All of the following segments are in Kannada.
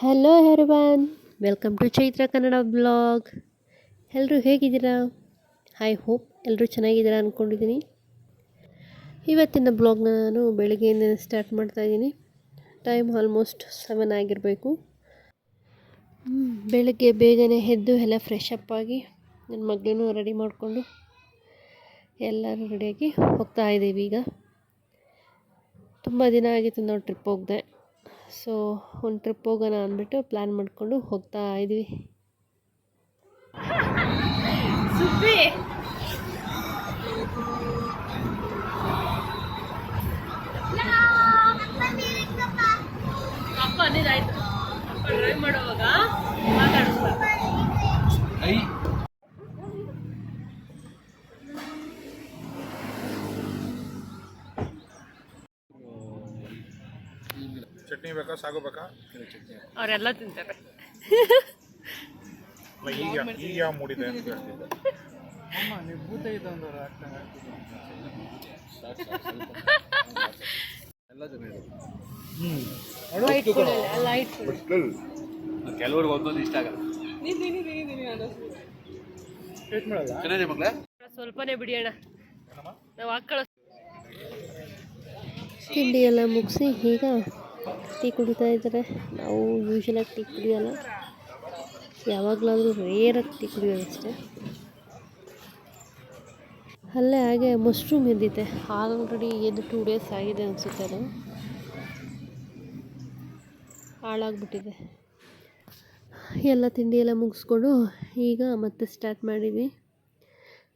Hello everyone welcome to Chaitra Kannada blog ಎಲ್ಲರೂ ಹೇಗಿದ್ದೀರಾ? ಐ ಹೋಪ್ ಎಲ್ಲರೂ ಚೆನ್ನಾಗಿದ್ದೀರಾ ಅಂದ್ಕೊಂಡಿದ್ದೀನಿ ಇವತ್ತಿನ ಬ್ಲಾಗ್ನ ನಾನು ಬೆಳಗ್ಗೆಯಿಂದ ಸ್ಟಾರ್ಟ್ ಮಾಡ್ತಾಯಿದ್ದೀನಿ ಟೈಮ್ ಆಲ್ಮೋಸ್ಟ್ ಸೆವೆನ್ ಆಗಿರಬೇಕು. ಬೆಳಗ್ಗೆ ಬೇಗನೆ ಎದ್ದು ಎಲ್ಲ ಫ್ರೆಶ್ ಅಪ್ ಆಗಿ ನನ್ನ ಮಗಳನ್ನೂ ರೆಡಿ ಮಾಡಿಕೊಂಡು ಎಲ್ಲರೂ ರೆಡಿಯಾಗಿ ಹೋಗ್ತಾ ಇದ್ದೀವಿ ಈಗ. ತುಂಬ ದಿನ ಆಗಿತ್ತು ನಾವು ಟ್ರಿಪ್ ಹೋಗದೆ. ಸೊ ಒಂದು ಟ್ರಿಪ್ ಹೋಗೋಣ ಅಂದ್ಬಿಟ್ಟು ಪ್ಲ್ಯಾನ್ ಮಾಡಿಕೊಂಡು ಹೋಗ್ತಾ ಇದ್ದೀವಿ. ಅಪ್ಪ ಅಪ್ಪ ಡ್ರೈವ್ ಮಾಡುವಾಗ ಮಾತಾಡಿಸ್ಬಾರ್ದು ಅವರೆಲ್ಲ ತಿಂತಾರೆ. ಅಲ್ಲ ಈಗ ಈಗ ಯಾವ ಮೂಡಿದೆ ಅಂತ ಹೇಳ್ತಿದ್ದೆ. ಲೈಟ್ ಕೆಲವ್ರಿಗೆ ಒಂದೊಂದು ಇಷ್ಟ ಆಗಲ್ಲ. ಚೆನ್ನಾಗಿದೆ ಮಕ್ಕಳೇ ಸ್ವಲ್ಪನೇ ಬಿಡಿ ಅಣ್ಣ ನಾವು ಹಾಕೊಳ್ಳೋ ತಿಂಡಿ ಎಲ್ಲ ಮುಗಿಸಿ ಈಗ ಟೀ ಕುಡಿತಾ ಇದ್ದಾರೆ. ನಾವು ಯೂಶಲಾಗಿ ಟೀ ಕುಡಿಯೋಲ್ಲ. ಯಾವಾಗಲಾದರೂ ರೇರಾಗಿ ಟೀ ಕುಡಿಯೋದಷ್ಟೇ ಅಲ್ಲೇ ಹಾಗೆ ಮಶ್ರೂಮ್ ಎದ್ದಿದೆ ಆಲ್ರೆಡಿ ಎದ್ದು ಟೂ ಡೇಸ್ ಆಗಿದೆ ಅನಿಸುತ್ತೆ ಅದು. ಹಾಳಾಗ್ಬಿಟ್ಟಿದೆ. ಎಲ್ಲ ತಿಂಡಿ ಎಲ್ಲ ಮುಗಿಸ್ಕೊಂಡು ಈಗ ಮತ್ತೆ ಸ್ಟಾರ್ಟ್ ಮಾಡಿದ್ವಿ.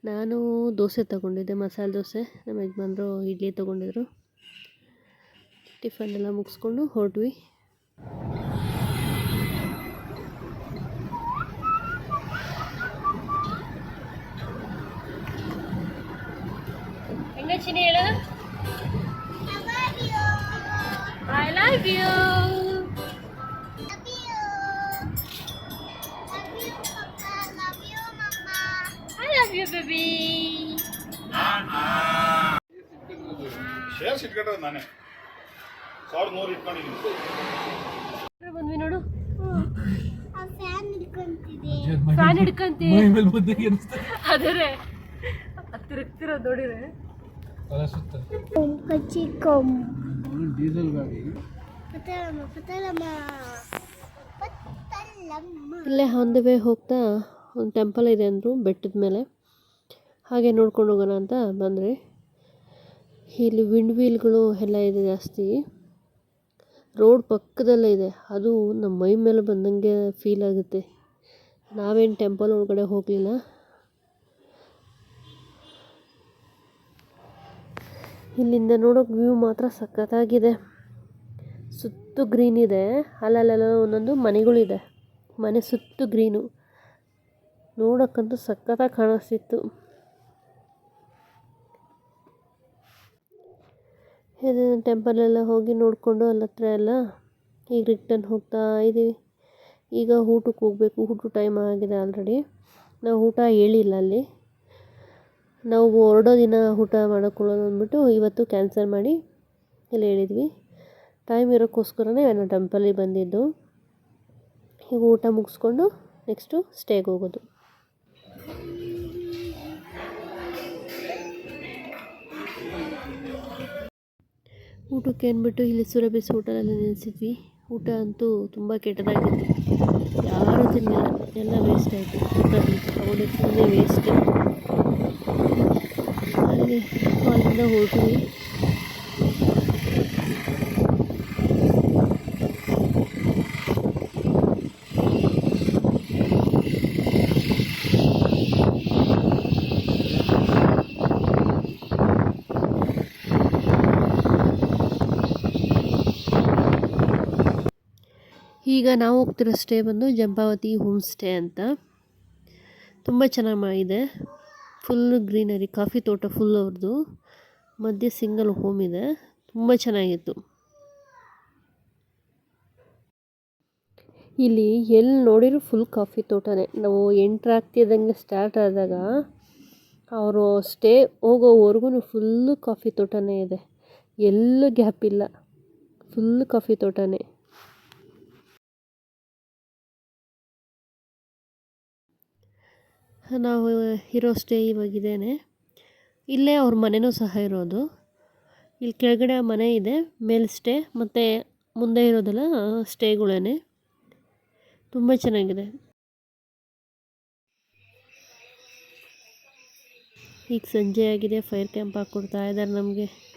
ನಾನು ದೋಸೆ ತಗೊಂಡಿದ್ದೆ, ಮಸಾಲೆ ದೋಸೆ. ನಮ್ಮ ಯಜಮಾನ್ರು ಇಡ್ಲಿ ತೊಗೊಂಡಿದ್ರು. ಟಿಫನ್ ಎಲ್ಲ ಮುಗಿಸ್ಕೊಂಡು ಹೊರಟ್ವಿ ಹೆಂಗ ಚಿನಿ ಹೇಳ I love you I love you baby shares ಇಟ್ಕೊಂಡ್ರೆ ನಾನೇ ಸಾವಿರದ ನೂರು ಇಟ್ಕೊಂಡಿದ್ದೀನಿ ಬಂದ್ವಿ ನೋಡು. ಫ್ಯಾನ್ ಹಿಡ್ಕಂತಿ. ಅದರೆ ತಿರುಗ್ತಿರೋ ನೋಡಿದ್ರೆ. ಡೀಸೆಲ್ ಗಾಡಿ ಇಲ್ಲೇ ಆನ್ ದ ವೇ ಹೋಗ್ತಾ ಒಂದು ಟೆಂಪಲ್ ಇದೆ ಅಂದರು ಬೆಟ್ಟದ ಮೇಲೆ. ಹಾಗೆ ನೋಡ್ಕೊಂಡು ಹೋಗೋಣ ಅಂತ ಬಂದರೆ ಇಲ್ಲಿ ವಿಂಡ್ ವೀಲ್ಗಳು ಎಲ್ಲ ಇದೆ ಜಾಸ್ತಿ. ರೋಡ್ ಪಕ್ಕದಲ್ಲೇ ಇದೆ. ಅದು ನಮ್ಮ ಮೈ ಮೇಲೆ ಬಂದಂಗೆ ಫೀಲ್ ಆಗುತ್ತೆ. ನಾವೇನು ಟೆಂಪಲ್ ಒಳಗಡೆ ಹೋಗಲಿಲ್ಲ. ಇಲ್ಲಿಂದ ನೋಡೋಕೆ ವ್ಯೂ ಮಾತ್ರ ಸಖತ್ತಾಗಿದೆ. ಸುತ್ತು ಗ್ರೀನ್ ಇದೆ. ಅಲ್ಲಲ್ಲೆಲ್ಲ ಒಂದೊಂದು ಮನೆಗಳಿದೆ. ಮನೆ ಸುತ್ತು ಗ್ರೀನು ನೋಡೋಕ್ಕಂತೂ ಸಖತ್ತಾಗಿ ಕಾಣಿಸ್ತಿತ್ತು. ಟೆಂಪಲೆಲ್ಲ ಹೋಗಿ ನೋಡಿಕೊಂಡು ಅಲ್ಲಿ ಹತ್ರ ಎಲ್ಲ ಈಗ ರಿಟರ್ನ್ ಹೋಗ್ತಾ ಇದ್ದೀವಿ ಈಗ ಊಟಕ್ಕೆ ಹೋಗಬೇಕು. ಊಟ ಟೈಮ್ ಆಗಿದೆ ಆಲ್ರೆಡಿ ನಾವು ಊಟ ಹೇಳಿಲ್ಲ ಅಲ್ಲಿ. ನಾವು ಹೊರಡೋ ದಿನ ಊಟ ಮಾಡೋಕ್ಕೊಳ್ಳೋದು ಅಂದ್ಬಿಟ್ಟು ಇವತ್ತು ಕ್ಯಾನ್ಸಲ್ ಮಾಡಿ ಇಲ್ಲಿ ಹೇಳಿದ್ವಿ. ಟೈಮ್ ಇರೋಕ್ಕೋಸ್ಕರನೇ ನಾನು ಟೆಂಪಲಿಗೆ ಬಂದಿದ್ದು. ಈಗ ಊಟ ಮುಗಿಸ್ಕೊಂಡು ನೆಕ್ಸ್ಟು ಸ್ಟೇಗೆ ಹೋಗೋದು. ಊಟಕ್ಕೆ ಅಂದ್ಬಿಟ್ಟು ಇಲ್ಲಿ ಸುರಬೇಸ್ ಹೋಟೆಲಲ್ಲಿ ನಿಲ್ಲಿಸಿದ್ವಿ ಊಟ ಅಂತೂ ತುಂಬ ಕೆಟ್ಟದಾಗಿತ್ತು ಯಾರೂ ತಿನ್ನಲಿಲ್ಲ ಎಲ್ಲ ವೇಸ್ಟ್ ಆಯಿತು. ಊಟ ತಗೊಂಡಿದ್ದು ಫುಲ್ಲೇ ವೇಸ್ಟ್ ಅಲ್ಲಿ ಅಲ್ಲಿಂದ ಹೊರಟ್ವಿ ಈಗ ನಾವು ಹೋಗ್ತಿರೋ ಸ್ಟೇ ಬಂದು ಜಂಪಾವತಿ ಹೋಮ್ ಸ್ಟೇ ಅಂತ. ತುಂಬ ಚೆನ್ನಾಗಿ ಮಾಡಿದೆ. ಫುಲ್ ಗ್ರೀನರಿ ಕಾಫಿ ತೋಟ ಫುಲ್ ಅವ್ರದ್ದು ಮಧ್ಯೆ ಸಿಂಗಲ್ ಹೋಮ್ ಇದೆ. ತುಂಬ ಚೆನ್ನಾಗಿತ್ತು. ಇಲ್ಲಿ ಎಲ್ಲಿ ನೋಡಿದ್ರು ಫುಲ್ ಕಾಫಿ ತೋಟನೇ. ನಾವು ಎಂಟ್ರ್ ಆಗ್ತಿದ್ದಂಗೆ ಸ್ಟಾರ್ಟ್ ಆದಾಗ ಅವರು ಸ್ಟೇ ಹೋಗೋವರೆಗೂ ಫುಲ್ಲು ಕಾಫಿ ತೋಟನೇ ಇದೆ. ಎಲ್ಲೂ ಗ್ಯಾಪ್ ಇಲ್ಲ. ಫುಲ್ ಕಾಫಿ ತೋಟನೇ. ನಾವು ಇರೋ ಸ್ಟೇ ಇವಾಗಿದ್ದೇನೆ ಇಲ್ಲೇ ಅವ್ರ ಮನೆಯೂ ಸಹ ಇರೋದು. ಇಲ್ಲಿ ಕೆಳಗಡೆ ಮನೆ ಇದೆ, ಮೇಲೆ ಸ್ಟೇ, ಮತ್ತು ಮುಂದೆ ಇರೋದೆಲ್ಲ ಸ್ಟೇಗಳೇ ತುಂಬ ಚೆನ್ನಾಗಿದೆ. ಈಗ ಸಂಜೆ ಆಗಿದೆ, ಫೈರ್ ಕ್ಯಾಂಪ್ ಹಾಕ್ಕೊಡ್ತಾ ಇದ್ದಾರೆ ನಮಗೆ.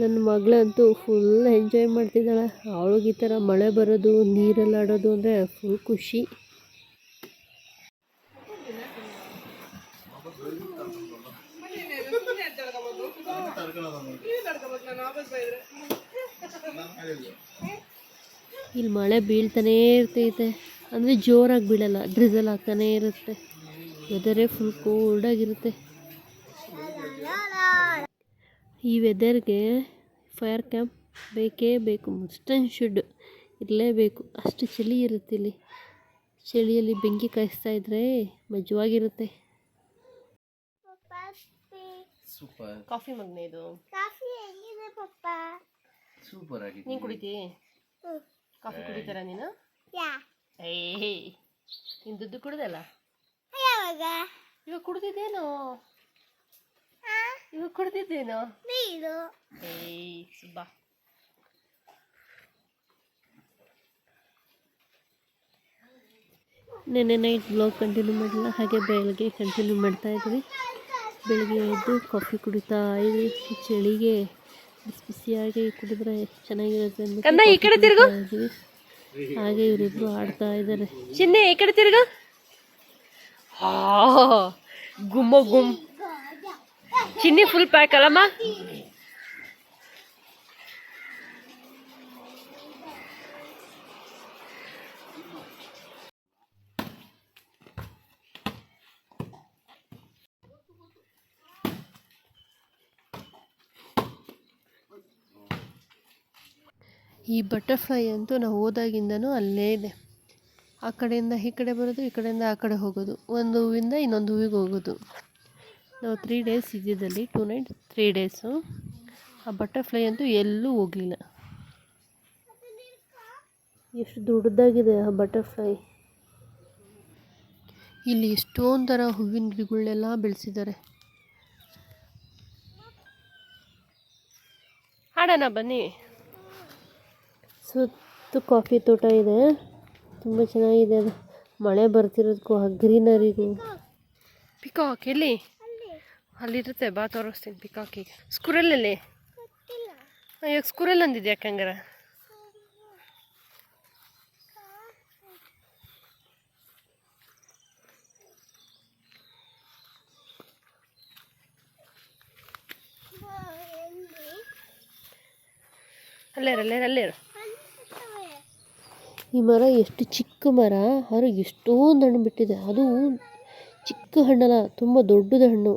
ನನ್ನ ಮಗಳಂತೂ ಫುಲ್ ಎಂಜಾಯ್ ಮಾಡ್ತಿದ್ದಾಳೆ. ಅವಳಿಗೆ ಈ ಥರ ಮಳೆ ಬರೋದು, ನೀರಲ್ಲಿ ಆಡೋದು ಅಂದರೆ ಫುಲ್ ಖುಷಿ. ಇಲ್ಲಿ ಮಳೆ ಬೀಳ್ತಾನೇ ಇರ್ತೈತೆ. ಅಂದರೆ ಜೋರಾಗಿ ಬೀಳಲ್ಲ ಡ್ರಿಸಲ್ ಆಗ್ತಾನೇ ಇರುತ್ತೆ. ವೆದರೇ ಫುಲ್ ಕೋಲ್ಡಾಗಿರುತ್ತೆ ಈ ವೆದರ್ಗೆ ಫೈರ್ ಕ್ಯಾಂಪ್ ಬೇಕೇ ಬೇಕು. ಮಸ್ಟ್ ಆ್ಯಂಡ್ ಶುಡ್ ಇರಲೇಬೇಕು. ಅಷ್ಟು ಚಳಿ ಇರುತ್ತೆ ಇಲ್ಲಿ. ಚಳಿಯಲ್ಲಿ ಬೆಂಕಿ ಕಾಯಿಸ್ತಾ ಇದ್ರೆ ಮಜವಾಗಿರುತ್ತೆ. ಸೂಪರ್ ಕಾಫಿ ಮಗ್ನೆ ಇದು. ಕಾಫಿ ಹೆಂಗಿದೆ ಪಪ್ಪ? ಸೂಪರ್ ಆಗಿದೆ ನೀನು ಕುಡಿತಿ. ಕಾಫಿ ಕುಡಿತಾರ ನೀನು? ಯಾ. ಏಯ್ ನೀನು ದುಡ್ಡು ಕುಡ್ದಲ್ಲ? ಯಾವಾಗ? ಇವಾಗ ಕುಡ್ದಿದ್ದೇನೋ? ಇವಾಗ ಕುಡ್ದಿದ್ದೇನು? ನೀರು. ಏಯ್ ಸುಬ್ಬಾ. ನೆನ್ನೆ ನೈಟ್ ಬ್ಲಾಗ್ ಕಂಟಿನ್ಯೂ ಮಾಡಿಲ್ಲ ಹಾಗೆ ಬೆಳಗ್ಗೆ ಕಂಟಿನ್ಯೂ ಮಾಡ್ತಾ ಇದ್ವಿ. ಬೆಳಗ್ಗೆ ಎದ್ದು ಕಾಫಿ ಕುಡಿತಾ ಇದ್ವಿ. ಚಳಿಗೆ ಬಿಸಿ ಬಿಸಿಯಾಗಿ ಕುಡಿದ್ರೆ ಚೆನ್ನಾಗಿರುತ್ತೆ ಕಂದ, ಈ ಕಡೆ ತಿರುಗು. ಹಾಗೆ ಇವರಿಬ್ರು ಆಡ್ತಾ ಇದ್ದಾರೆ. ಚಿನ್ನೆ ಈ ಕಡೆ ತಿರುಗು. ಗುಮ್ಮ ಗುಮ್. ಚಿನ್ನಿ ಫುಲ್ ಪ್ಯಾಕ್ ಅಲ್ಲಮ್ಮ? ಈ ಬಟರ್ಫ್ಲೈ ಅಂತೂ ನಾವು ಹೋದಾಗಿಂದನೂ ಅಲ್ಲೇ ಇದೆ. ಆ ಕಡೆಯಿಂದ ಈ ಕಡೆ ಬರೋದು, ಈ ಕಡೆಯಿಂದ ಆ ಕಡೆ ಹೋಗೋದು. ಒಂದು ಹೂವಿಂದ ಇನ್ನೊಂದು ಹೂವಿಗೆ ಹೋಗೋದು. ತ್ರೀ ಡೇಸ್ ಇದ್ದಿದ್ದಲ್ಲಿ ಟೂ ನೈಟ್ ತ್ರೀ ಡೇಸು ಆ ಬಟರ್ಫ್ಲೈ ಅಂತೂ ಎಲ್ಲೂ ಹೋಗಲಿಲ್ಲ. ಎಷ್ಟು ದೊಡ್ಡದಾಗಿದೆ ಆ ಬಟರ್ಫ್ಲೈ ಇಲ್ಲಿ ಎಷ್ಟೊಂದು ಥರ ಹೂವಿನ ಗಿಡಗಳನ್ನೆಲ್ಲ ಬೆಳೆಸಿದ್ದಾರೆ. ಹಾಡೋಣ, ಬನ್ನಿ. ಸುತ್ತು ಕಾಫಿ ತೋಟ ಇದೆ. ತುಂಬ ಚೆನ್ನಾಗಿದೆ. ಅದು ಮಳೆ ಬರ್ತಿರೋದಕ್ಕೂ ಆ ಗ್ರೀನರಿಗೂ. ಪಿಕಾಕ್ ಎಲ್ಲಿ? ಅಲ್ಲಿರುತ್ತೆ ಬಾ ತೋರಿಸ್ತೀನಿ ಪಿಕಾಕಿಗೆ ಸ್ಕೂರಲ್ಲಿ ಇವಾಗ ಸ್ಕೂರಲ್ಲಿ ಅಂದಿದ್ಯಾ ಯಾಕೆ ಹಂಗಾರ ಅಲ್ಲೇರು ಅಲ್ಲೇ ಇರು, ಅಲ್ಲೇ ಈ ಮರ ಎಷ್ಟು ಚಿಕ್ಕ ಮರ ಆದ್ರೆ ಎಷ್ಟೊಂದು ಹಣ್ಣು ಬಿಟ್ಟಿದೆ. ಅದು ಚಿಕ್ಕ ಹಣ್ಣಲ್ಲ ತುಂಬ ದೊಡ್ಡದ ಹಣ್ಣು.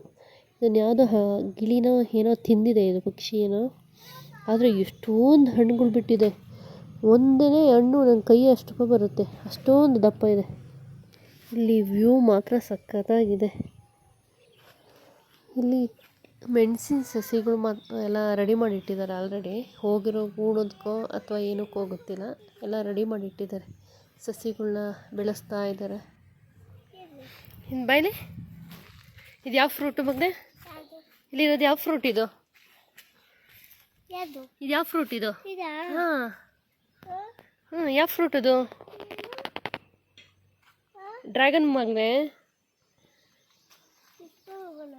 ಇದನ್ನು ಯಾವುದೋ ಹ, ಗಿಳಿನ ಏನೋ ತಿಂದಿದೆ ಇದು ಪಕ್ಷಿ ಏನೋ. ಆದರೆ ಎಷ್ಟೊಂದು ಹಣ್ಣುಗಳು ಬಿಟ್ಟಿದೆ. ಒಂದೇ ಹಣ್ಣು ನನ್ನ ಕೈ ಅಷ್ಟಕ್ಕೂ ಬರುತ್ತೆ. ಅಷ್ಟೊಂದು ದಪ್ಪ ಇದೆ. ಇಲ್ಲಿ ವ್ಯೂ ಮಾತ್ರ ಸಖತ್ತಾಗಿದೆ. ಇಲ್ಲಿ ಮೆಣಸಿನ ಸಸಿಗಳು ಮಾ ಎಲ್ಲ ರೆಡಿ ಮಾಡಿಟ್ಟಿದ್ದಾರೆ ಆಲ್ರೆಡಿ. ಹೋಗಿರೋ ಗೂಡೋದಕ್ಕೋ ಅಥವಾ ಏನಕ್ಕೋ ಗೊತ್ತಿಲ್ಲ. ಎಲ್ಲ ರೆಡಿ ಮಾಡಿಟ್ಟಿದ್ದಾರೆ ಸಸಿಗಳನ್ನ ಬೆಳೆಸ್ತಾ ಇದ್ದಾರೆ ಇನ್ನು ಬಾಯ್ಲಿ ಇದು ಯಾವ ಫ್ರೂಟು ಮಗನೆ? ಇಲ್ಲಿರೋದು ಯಾವ ಫ್ರೂಟ್ ಇದು? ಇದು ಯಾವ ಫ್ರೂಟ್ ಇದು? ಇದಾ? ಹಾಂ. ಹ್ಞೂ ಯಾವ ಫ್ರೂಟ್ ಅದು ಡ್ರ್ಯಾಗನ್ ಮಗನೆ ಕಿತ್ಕೊಂಡು ಹೋಗೋಣ.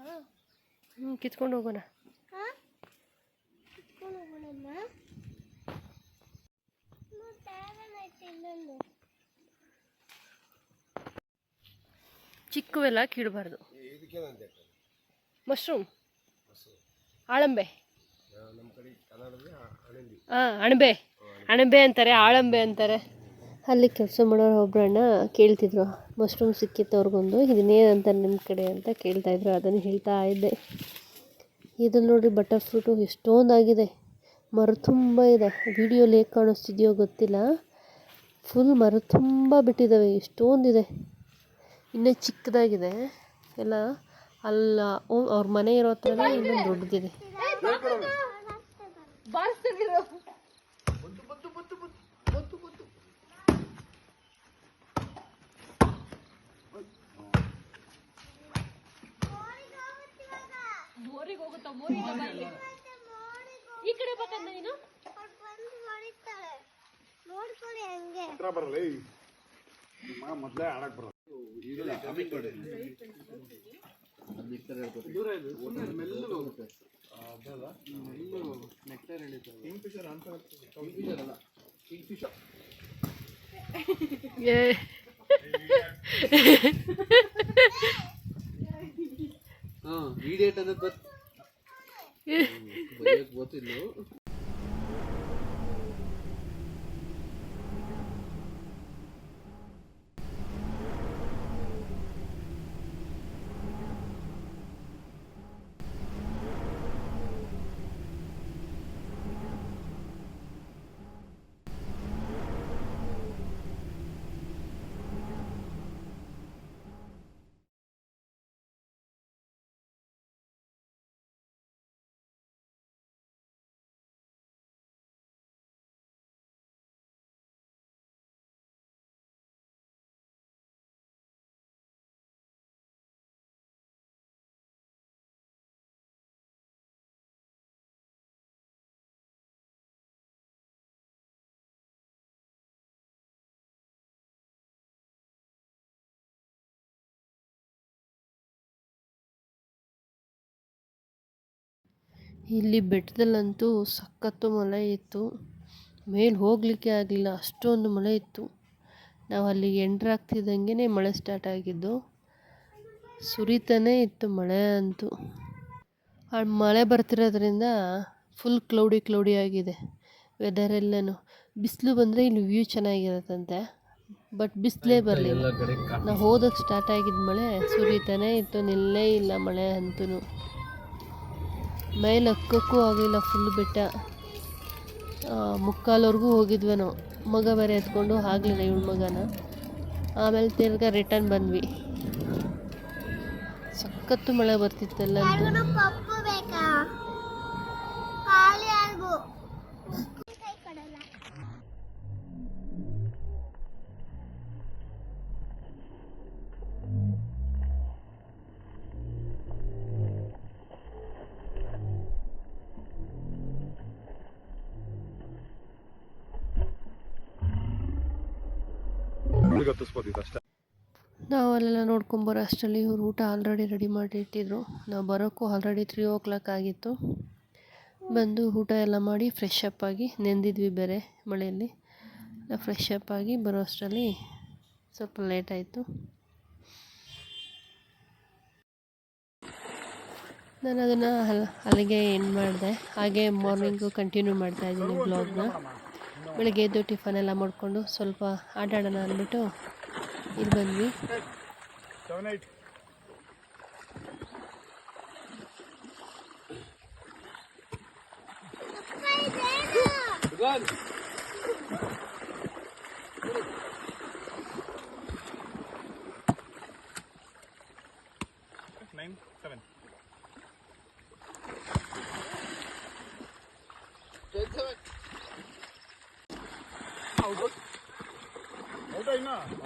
ಹ್ಞೂ ಕಿತ್ಕೊಂಡು ಹೋಗೋಣ ಚಿಕ್ಕವೆಲ್ಲ ಕೀಡಬಾರ್ದು ಮಶ್ರೂಮ್ ಆಳಂಬೆ. ಹಾಂ ಅಣಬೆ. ಅಣಬೆ ಅಂತಾರೆ ಆಳಂಬೆ ಅಂತಾರೆ. ಅಲ್ಲಿ ಕೆಲಸ ಮಾಡೋರು ಒಬ್ಬರಣ್ಣ ಕೇಳ್ತಿದ್ರು. ಮಶ್ರೂಮ್ ಸಿಕ್ಕಿತ್ತು ಅವ್ರಿಗೊಂದು. ಇದನ್ನೇನಂತಾರೆ ನಿಮ್ಮ ಕಡೆ ಅಂತ ಕೇಳ್ತಾಯಿದ್ರು ಅದನ್ನು ಹೇಳ್ತಾ ಇದ್ದೆ. ಇದನ್ನು ನೋಡಿ ಬಟರ್ ಫ್ರೂಟು ಎಷ್ಟೊಂದಾಗಿದೆ. ಮರ ತುಂಬ ಇದೆ. ವಿಡಿಯೋಲಿ ಹೇಗೆ ಕಾಣಿಸ್ತಿದೆಯೋ ಗೊತ್ತಿಲ್ಲ. ಫುಲ್ ಮರ ತುಂಬ ಬಿಟ್ಟಿದ್ದಾವೆ. ಎಷ್ಟೊಂದಿದೆ. ಇನ್ನೂ ಚಿಕ್ಕದಾಗಿದೆ. ಎಲ್ಲ ಅಲ್ಲ ಅವ್ರ ಮನೆ ಇರೋ ಹತ್ರನೇ ಇನ್ನೊಂದು ದೊಡ್ಡದಿದೆ. ಈ ಕಡೆ ನೀನು ಆಡಕ್ ಹಾಂ ಇಡಿಯೇಟ್ ಅನ್ನೋದು ಗೊತ್ತಿಲ್ಲ ಇಲ್ಲಿ ಬೆಟ್ಟದಲ್ಲಂತೂ ಸಖತ್ತು ಮಳೆ ಇತ್ತು. ಮೇಲೆ ಹೋಗಲಿಕ್ಕೆ ಆಗಲಿಲ್ಲ ಅಷ್ಟೊಂದು ಮಳೆ ಇತ್ತು. ನಾವು ಅಲ್ಲಿಗೆ ಎಂಟ್ರ್ ಆಗ್ತಿದ್ದಂಗೆ ಮಳೆ ಸ್ಟಾರ್ಟ್ ಆಗಿದ್ದು. ಸುರಿತಾನೇ ಇತ್ತು ಮಳೆ ಅಂತೂ. ಆ ಮಳೆ ಬರ್ತಿರೋದ್ರಿಂದ ಫುಲ್ ಕ್ಲೌಡಿ ಕ್ಲೌಡಿ ಆಗಿದೆ. ವೆದರ್ ಎಲ್ಲನೂ. ಬಿಸಿಲು ಬಂದರೆ ಇಲ್ಲಿ ವ್ಯೂ ಚೆನ್ನಾಗಿರುತ್ತಂತೆ. ಬಟ್ ಬಿಸಿಲೇ ಬರಲಿಲ್ಲ. ನಾವು ಹೋದಾಗ ಸ್ಟಾರ್ಟ್ ಆಗಿದ್ದ ಮಳೆ ಸುರಿತಾನೇ ಇತ್ತು ನಿಲ್ಲೇ ಇಲ್ಲ ಮಳೆ ಅಂತೂ. ಮೇಲೆ ಹಕ್ಕಕ್ಕೂ ಆಗಲಿಲ್ಲ ಫುಲ್ ಬೆಟ್ಟ. ಮುಕ್ಕಾಲ್ವರೆಗೂ ಹೋಗಿದ್ವಿ ನಾವು. ಮಗ ಬೇರೆ ಎತ್ಕೊಂಡು ಆಗಲಿಲ್ಲ ಇವಳ ಮಗನ. ಆಮೇಲೆ ತಿರ್ಗಾ ರಿಟರ್ನ್ ಬಂದ್ವಿ. ಸಖತ್ತು ಮಳೆ ಬರ್ತಿತ್ತಲ್ಲಂತೂ ಯಾರಿಗೂ ಪಪ್ಪು ಬೇಕಾ ಖಾಲಿ ಯಾರಿಗೂ ಕೈ ಕೊಡಲ್ಲ ನಾವು ಅಲ್ಲೆಲ್ಲ ನೋಡ್ಕೊಂಬರೋ ಅಷ್ಟರಲ್ಲಿ ಇವ್ರು ಊಟ ಆಲ್ರೆಡಿ ರೆಡಿ ಮಾಡಿ ಇಟ್ಟಿದ್ರು. ನಾವು ಬರೋಕ್ಕೂ ಆಲ್ರೆಡಿ ತ್ರೀ ಓ ಕ್ಲಾಕ್ ಆಗಿತ್ತು. ಬಂದು ಊಟ ಎಲ್ಲ ಮಾಡಿ ಫ್ರೆಶ್ ಅಪ್ ಆಗಿ ನೆಂದಿದ್ವಿ ಬೇರೆ ಮಳೆಯಲ್ಲಿ. ಫ್ರೆಶ್ ಅಪ್ ಆಗಿ ಬರೋ ಅಷ್ಟರಲ್ಲಿ ಸ್ವಲ್ಪ ಲೇಟ್ ಆಯಿತು. ನಾನು ಅದನ್ನು ಅಲ್, ಅಲ್ಲಿಗೆ ಎಂಡ್ ಮಾಡಿದೆ. ಹಾಗೆ ಮಾರ್ನಿಂಗು ಕಂಟಿನ್ಯೂ ಮಾಡ್ತಾ ಇದ್ದೀನಿ ಬ್ಲಾಗ್ನ ಬೆಳಗ್ಗೆ ಎದ್ದು ಟಿಫನ್ ಎಲ್ಲ ಮಾಡಿಕೊಂಡು ಸ್ವಲ್ಪ ಆಟಾಡೋಣ ಅಂದ್ಬಿಟ್ಟು ಇಲ್ಲಿ ಬಂದ್ವಿ.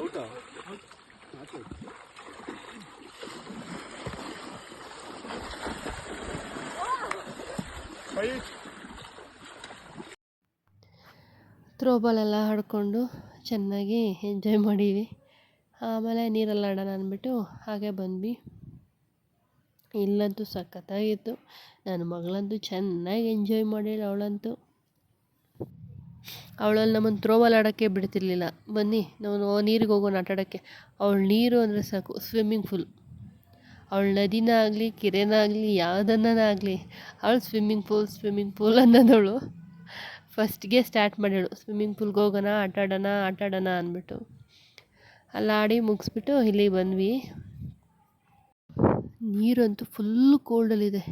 ಔಟಾ ಥ್ರೋಬಾಲ್ ಎಲ್ಲ ಆಡ್ಕೊಂಡು ಚೆನ್ನಾಗಿ ಎಂಜಾಯ್ ಮಾಡೀವಿ ಆಮೇಲೆ ನೀರಲ್ಲಿ ಆಡೋಣ ಅಂದ್ಬಿಟ್ಟು ಹಾಗೆ ಬಂದ್ವಿ. ಇಲ್ಲಂತೂ ಸಖತ್ತಾಗಿತ್ತು. ನನ್ನ ಮಗಳಂತೂ ಚೆನ್ನಾಗಿ ಎಂಜಾಯ್ ಮಾಡಿಲ್ಲ ಅವಳಂತೂ. ಅವಳಲ್ಲಿ ನಮ್ಮನ್ನು ಥ್ರೋಬಾಲ್ ಆಡೋಕ್ಕೆ ಬಿಡ್ತಿರ್ಲಿಲ್ಲ. ಬನ್ನಿ, ನಾವು ನೀರಿಗೆ ಹೋಗೋಣ ಆಟ ಆಡೋಕ್ಕೆ. ಅವಳು ನೀರು ಅಂದರೆ ಸಾಕು ಸ್ವಿಮ್ಮಿಂಗ್ ಫುಲ್ ಅವಳು ನದಿನ ಆಗಲಿ ಕೆರೆನ ಆಗಲಿ ಅವಳು ಸ್ವಿಮ್ಮಿಂಗ್ ಪೂಲ್ ಸ್ವಿಮ್ಮಿಂಗ್ ಪೂಲ್ ಅನ್ನೋದವಳು. ಫಸ್ಟ್ಗೆ ಸ್ಟಾರ್ಟ್ ಮಾಡ್ಯಾಳು ಸ್ವಿಮ್ಮಿಂಗ್ ಪೂಲ್ಗೆ ಹೋಗೋಣ, ಆಟ ಆಡೋಣ ಅಂದ್ಬಿಟ್ಟು. ಅಲ್ಲಿ ಆಡಿ ಮುಗಿಸ್ಬಿಟ್ಟು ಇಲ್ಲಿಗೆ ಬಂದ್ವಿ. ನೀರಂತೂ ಫುಲ್ಲು ಕೋಲ್ಡಲ್ಲಿದೆ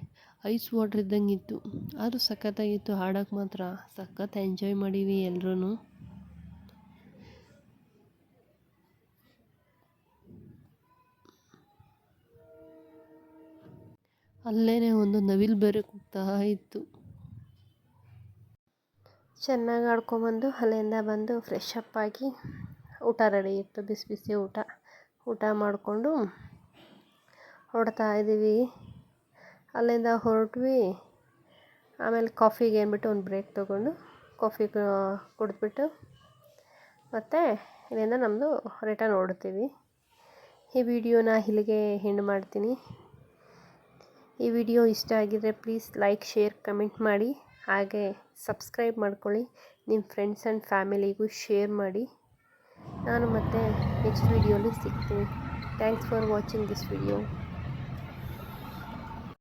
ಐಸ್ ವಾಟರ್ ಇದ್ದಂಗಿತ್ತು. ಆದರೂ ಸಖತ್ತಾಗಿತ್ತು. ಹಾಡೋಕ್ಕೆ ಮಾತ್ರ ಸಖತ್ ಎಂಜಾಯ್ ಮಾಡೀವಿ ಎಲ್ಲರೂ ಅಲ್ಲೇ ಒಂದು ನವಿಲು ಬೇರೆ ಕೂಗ್ತಾ ಇತ್ತು. ಚೆನ್ನಾಗಿ ಆಡ್ಕೊಂಬಂದು ಅಲ್ಲಿಂದ ಬಂದು ಫ್ರೆಶ್ ಅಪ್ ಆಗಿ ಊಟ ರೆಡಿ ಇತ್ತು. ಬಿಸಿ ಬಿಸಿ ಊಟ. ಊಟ ಮಾಡಿಕೊಂಡು ಹೊಡ್ತಾ ಇದ್ದೀವಿ. ಅಲ್ಲಿಂದ ಹೊರಟ್ವಿ. ಆಮೇಲೆ ಕಾಫಿಗೆ ಅಂದ್ಬಿಟ್ಟು ಒಂದು ಬ್ರೇಕ್ ತೊಗೊಂಡು ಕಾಫಿ ಕುಡಿದ್ಬಿಟ್ಟು ಮತ್ತು ಇಲ್ಲಿಂದ ನಮ್ಮದು ರಿಟರ್ನ್ ಹೊರಡ್ತೀವಿ. ಈ ವಿಡಿಯೋನ ಇಲ್ಲಿಗೆ ಹೆಂಡ್ ಮಾಡ್ತೀನಿ. ಈ ವಿಡಿಯೋ ಇಷ್ಟ ಆಗಿದರೆ ಪ್ಲೀಸ್ ಲೈಕ್ ಶೇರ್ ಕಮೆಂಟ್ ಮಾಡಿ. ಹಾಗೆ ಸಬ್ಸ್ಕ್ರೈಬ್ ಮಾಡ್ಕೊಳ್ಳಿ. ನಿಮ್ಮ ಫ್ರೆಂಡ್ಸ್ ಆ್ಯಂಡ್ ಫ್ಯಾಮಿಲಿಗೂ ಶೇರ್ ಮಾಡಿ. ನಾನು ಮತ್ತೆ ನೆಕ್ಸ್ಟ್ ವಿಡಿಯೋಲಿ ಸಿಗ್ತೀನಿ. Thanks for watching this video